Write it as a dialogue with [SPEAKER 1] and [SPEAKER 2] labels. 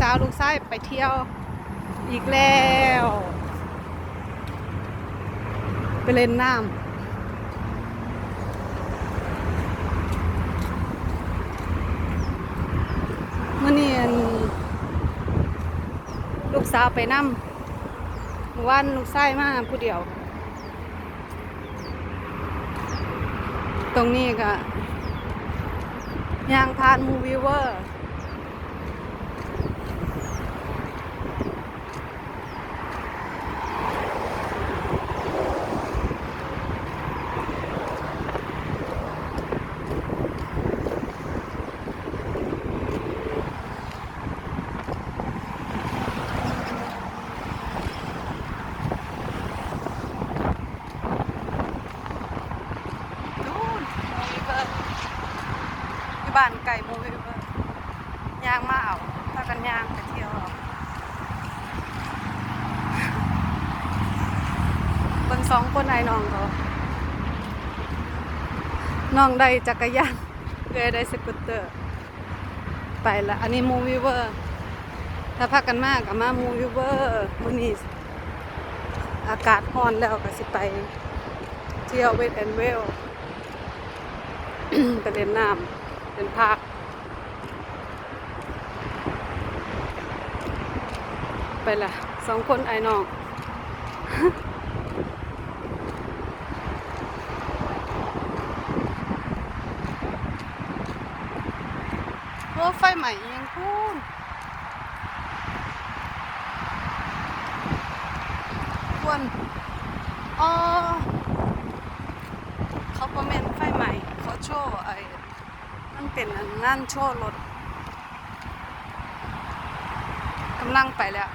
[SPEAKER 1] สาวลูกชายไปเที่ยวอีกแล้ว ไปเล่นน้ำมื่อนี้อั่นลูกสาวไปนำเมื่อวันลูกชายมาผู้เดียว ตรงนี้ก็ยางพานมูวิเวอร์ นู่นมูวิเวอร์ที่ บ้านไก่มูวิเวอร์ย่างมาเอาถ้ากันย่างไปเที่ยวเอาเบิ่งสองคนไอ้น้องเขาน้องได้จักรยานเอยได้สกูตเตอร์ ไปละอันนี้มูวิเวอร์ ถ้าพักกันมากกับมามูวิเวอร์มื้อนี้อากาศร้อนแล้วก็สิไปเที่ยวเวทแอนเวลไปเล่นน้ำ เป็นภาคไปละสองคนไอ้น้องโอ้ไฟใหม่ยังพูนควรอ๋อเขาประเมินไฟใหม่เขาโชว์ไอ้ มันเป็นอันงานโชว์รถกำลังไปแล้ว